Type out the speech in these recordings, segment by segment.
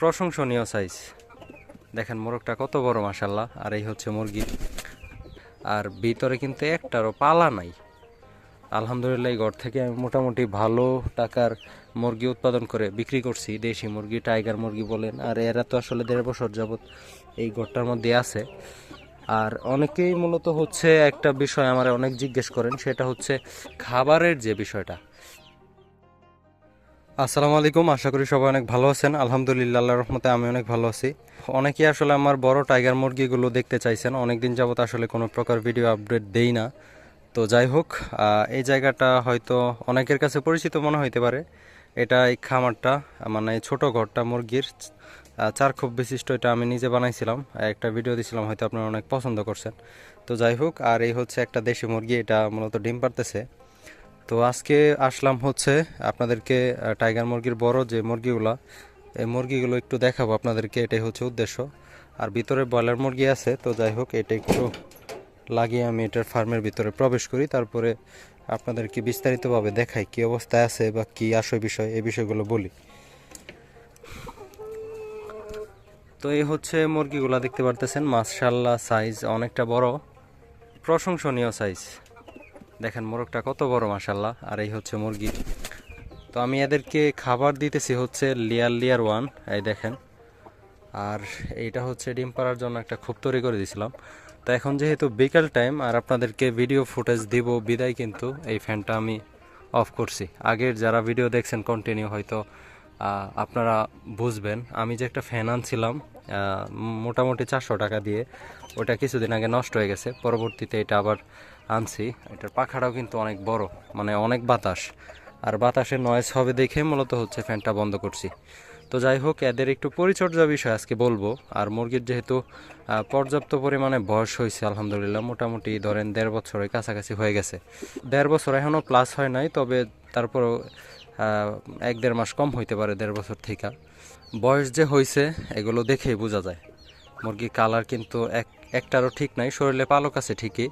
প্রশংসনীয় সাইজ দেখেন, মোরগটা কত বড় মাসাল্লাহ আর এই হচ্ছে মুরগি। আর ভিতরে কিন্তু একটারও পালা নাই। আলহামদুলিল্লাহ, এই ঘর থেকে আমি মোটামুটি ভালো টাকার মুরগি উৎপাদন করে বিক্রি করছি, দেশি মুরগি টাইগার মুরগি বলেন। আর এরা তো আসলে দেড় বছর যাবৎ এই ঘরটার মধ্যে আছে। আর অনেকেই মূলত হচ্ছে একটা বিষয় আমার অনেক জিজ্ঞেস করেন, সেটা হচ্ছে খাবারের যে বিষয়টা। আসসালামু আলাইকুম, আশা করি সবাই অনেক ভালো আছেন। আলহামদুলিল্লাহ, আল্লাহর রহমতে আমি অনেক ভালো আছি। অনেকেই আসলে আমার বড় টাইগার মুরগিগুলো দেখতে চাইছেন। অনেকদিন যাবত আসলে কোনো প্রকার ভিডিও আপডেট দেই না। তো যাই হোক এই জায়গাটা হয়তো অনেকের কাছে পরিচিত মনে হইতে পারে। এটা এই খামারটা মানে ছোট ঘরটা মুরগির চার খুব বিশিষ্ট এটা আমি নিজে বানাইছিলাম। একটা ভিডিও দিছিলাম, হয়তো আপনারা অনেক পছন্দ করছেন। তো যাই হোক, আর এই হচ্ছে একটা দেশি মুরগি, এটা মূলত ডিম পারতেছে তো আজকে আসলাম হচ্ছে আপনাদেরকে টাইগার মুরগির বড় যে মুরগিগুলো, এই মুরগিগুলো একটু দেখাবো আপনাদেরকে, এটাই হচ্ছে উদ্দেশ্য। আর ভিতরে ব্রয়লার মুরগি আছে, তো যাই হোক, এটা একটু লাগিয়ে আমি এটার ফার্মের ভিতরে প্রবেশ করি, তারপরে আপনাদেরকে বিস্তারিতভাবে দেখাই কি অবস্থায় আছে বা কি আসয় বিষয়, এই বিষয়গুলো বলি। তো এই হচ্ছে মুরগিগুলো দেখতে পারতেছেন মাশাল্লাহ সাইজ অনেকটা বড়, প্রশংসনীয় সাইজ দেখেন, মোরগটা কত বড় মাশাল্লাহ আর এই হচ্ছে মুরগি। তো আমি এদেরকে খাবার দিতেছি হচ্ছে লিয়ার লিয়ার ওয়ান, এই দেখেন। আর এইটা হচ্ছে ডিম পাড়ার জন্য একটা খুব তৈরি করে দিয়েছিলাম তো এখন যেহেতু বিকেল টাইম, আর আপনাদেরকে ভিডিও ফুটেজ দিব বিদায় কিন্তু এই ফ্যানটা আমি অফ করছি। আগের যারা ভিডিও দেখছেন কন্টিনিউ হয়তো আপনারা বুঝবেন। আমি যে একটা ফ্যান আনছিলাম মোটামুটি চারশো টাকা দিয়ে ওটা কিছুদিন আগে নষ্ট হয়ে গেছে। পরবর্তীতে এটা আবার আনছি। এটার পাখাটাও কিন্তু অনেক বড় মানে অনেক বাতাস। আর বাতাসের নয়েজ হবে দেখে মূলত হচ্ছে ফ্যানটা বন্ধ করছি। তো যাই হোক, এদের একটু পরিচর্যা বিষয় আজকে বলব। আর মুরগির যেহেতু পর্যাপ্ত পরিমাণে বয়স হয়েছে, আলহামদুলিল্লাহ, মোটামুটি ধরেন দেড় বছরের কাছাকাছি হয়ে গেছে। দেড় বছর এখনও প্লাস হয় নাই, তবে তারপরও এক দেড় মাস কম হইতে পারে দেড় বছর থেকে। বয়স যে হয়েছে এগুলো দেখেই বোঝা যায়। মুরগির কালার কিন্তু এক, একটারও ঠিক নাই, শরীরে পালক আছে ঠিকই।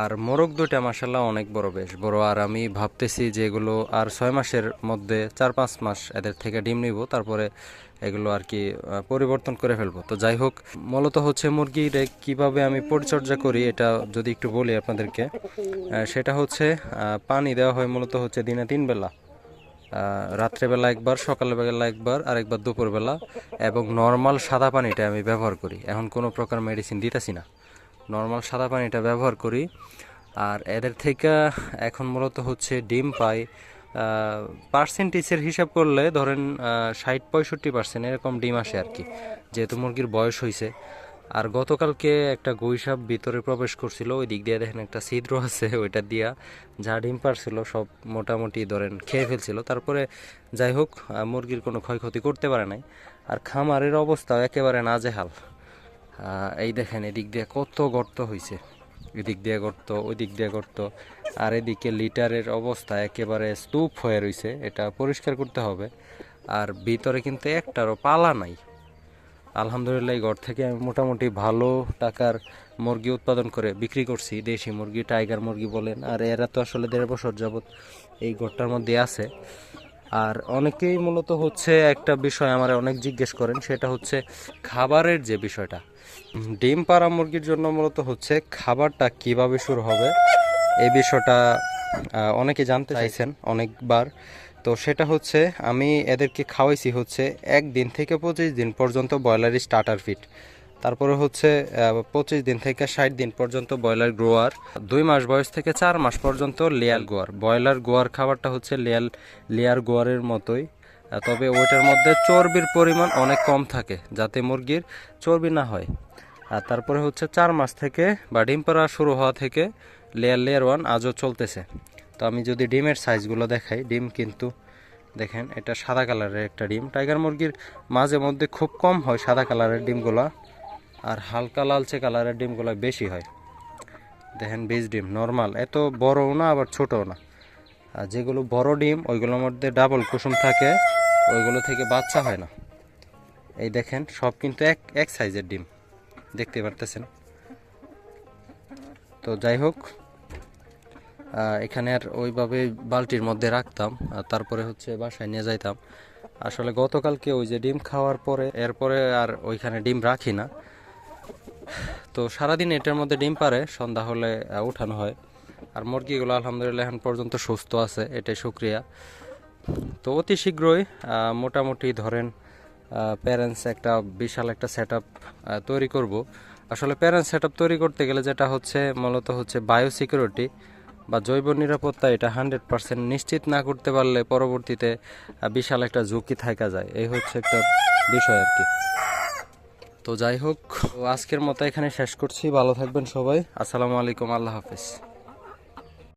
আর মোরগ দুইটা মাসাল্লাহ অনেক বড় বেশ। বড়, আর আমি ভাবতেছি যে এগুলো আর ছয় মাসের মধ্যে চার, পাঁচ মাস এদের থেকে ডিম নিব, তারপরে এগুলো আর কি পরিবর্তন করে ফেলব। তো যাই হোক, মূলত হচ্ছে মুরগির কীভাবে আমি পরিচর্যা করি, এটা যদি একটু বলি আপনাদেরকে। সেটা হচ্ছে পানি দেওয়া হয় মূলত হচ্ছে দিনে তিন বেলা। রাত্রেবেলা একবার, সকালবেলা একবার আর একবার দুপুরবেলা এবং নর্মাল সাদা পানিটা আমি ব্যবহার করি। এখন কোনো প্রকার মেডিসিন দিতেছি না। নর্মাল সাদা পানিটা ব্যবহার করি। আর এদের থেকে এখন মূলত হচ্ছে ডিম পাই। পার্সেন্টেজের হিসাব করলে ধরেন ষাট, পঁয়ষট্টি পার্সেন্ট এরকম ডিম আসে আর কি। যেহেতু মুরগির বয়স হয়েছে আর গতকালকে একটা গুইসাপ ভিতরে প্রবেশ করছিল, ওই দিক দিয়ে দেখেন একটা ছিদ্র আছে, ওইটা দিয়া যা ডিম পারছিল সব মোটামুটি ধরেন খেয়ে ফেলছিল। তারপরে যাই হোক মুরগির কোনো ক্ষয়ক্ষতি করতে পারে নাই। আর খামারের অবস্থা একেবারে নাজেহাল। এই দেখেন, এদিক দিয়ে কত গর্ত হয়েছে এদিক দিয়ে গর্ত ওই দিক দিয়ে গর্ত। আর এদিকে লিটারের অবস্থা একেবারে স্তূপ হয়ে রয়েছে এটা পরিষ্কার করতে হবে। আর ভিতরে কিন্তু একটারও পালা নাই। আলহামদুলিল্লাহ ঘর থেকে আমি মোটামুটি ভালো টাকার মুরগি উৎপাদন করে বিক্রি করছি, দেশি মুরগি, টাইগার মুরগি বলেন। আর এরা তো আসলে দেড় বছর যাবৎ এই ঘরটার মধ্যে আছে। আর অনেকেই মূলত হচ্ছে একটা বিষয় আমার অনেক জিজ্ঞেস করেন, সেটা হচ্ছে খাবারের যে বিষয়টা। ডিম পাড়া মুরগির জন্য মূলত হচ্ছে খাবারটা কীভাবে শুরু হবে এই বিষয়টা অনেকে জানতে চাইছেন অনেকবার। তো সেটা হচ্ছে, আমি এদেরকে খাওয়াইছি হচ্ছে একদিন থেকে পঁচিশ দিন পর্যন্ত ব্রয়লারি স্টার্টার ফিট তারপরে হচ্ছে পঁচিশ দিন থেকে ষাট দিন পর্যন্ত ব্রয়লার গ্রোয়ার দুই মাস বয়স থেকে চার মাস পর্যন্ত লেয়ার গোয়ার ব্রয়লার গোয়ার খাবারটা হচ্ছে লেয়ার লেয়ার গোয়ারের মতোই। তবে ওইটার মধ্যে চর্বির পরিমাণ অনেক কম থাকে, যাতে মুরগির চর্বি না হয়। আর তারপরে হচ্ছে চার মাস থেকে বা ডিম পাড়া শুরু হওয়া থেকে লেয়ার লেয়ার ওয়ান আজও চলতেছে। তো আমি যদি ডিমের সাইজগুলো দেখাই, ডিম কিন্তু দেখেন, এটা সাদা কালারের একটা ডিম। টাইগার মুরগির মাঝে মধ্যে খুব কম হয় সাদা কালারের ডিমগুলা, আর হালকা লালচে কালারের ডিমগুলো বেশি হয়। দেখেন, বীজ ডিম, নর্মাল। এত বড়ও না, আবার ছোটও না। আর যেগুলো বড় ডিম, ওইগুলোর মধ্যে ডাবল কুসুম থাকে, ওইগুলো থেকে বাচ্চা হয় না। এই দেখেন, সব কিন্তু এক এক সাইজের ডিম। দেখতে পারতেছেন? তো যাই হোক এখানে আর ওইভাবে বালতির মধ্যে রাখতাম তারপরে হচ্ছে বাসায় নিয়ে যাইতাম। আসলে গতকালকে ওই যে ডিম খাওয়ার পরে, এরপরে আর ওইখানে ডিম রাখি না। তো সারাদিন এটার মধ্যে ডিম পারে সন্ধ্যা হলে উঠানো হয়। আর মুরগিগুলো আলহামদুলিল্লাহ এখন পর্যন্ত সুস্থ আছে, এটাই শুক্রিয়া। তো অতি শীঘ্রই মোটামুটি ধরেন প্যারেন্টস একটা বিশাল একটা সেট তৈরি করব। আসলে প্যারেন্টস সেট তৈরি করতে গেলে যেটা হচ্ছে, মূলত হচ্ছে বায়ো সিকিউরিটি বা জৈব নিরাপত্তা এটা হান্ড্রেড পার্সেন্ট নিশ্চিত না করতে পারলে পরবর্তীতে বিশাল একটা ঝুঁকি থাকা যায়। এই হচ্ছে একটা বিষয় আর কি। তো যাই হোক, আজকের মতো এখানে শেষ করছি। ভালো থাকবেন সবাই। আসসালামু আলাইকুম। আল্লাহ হাফিজ।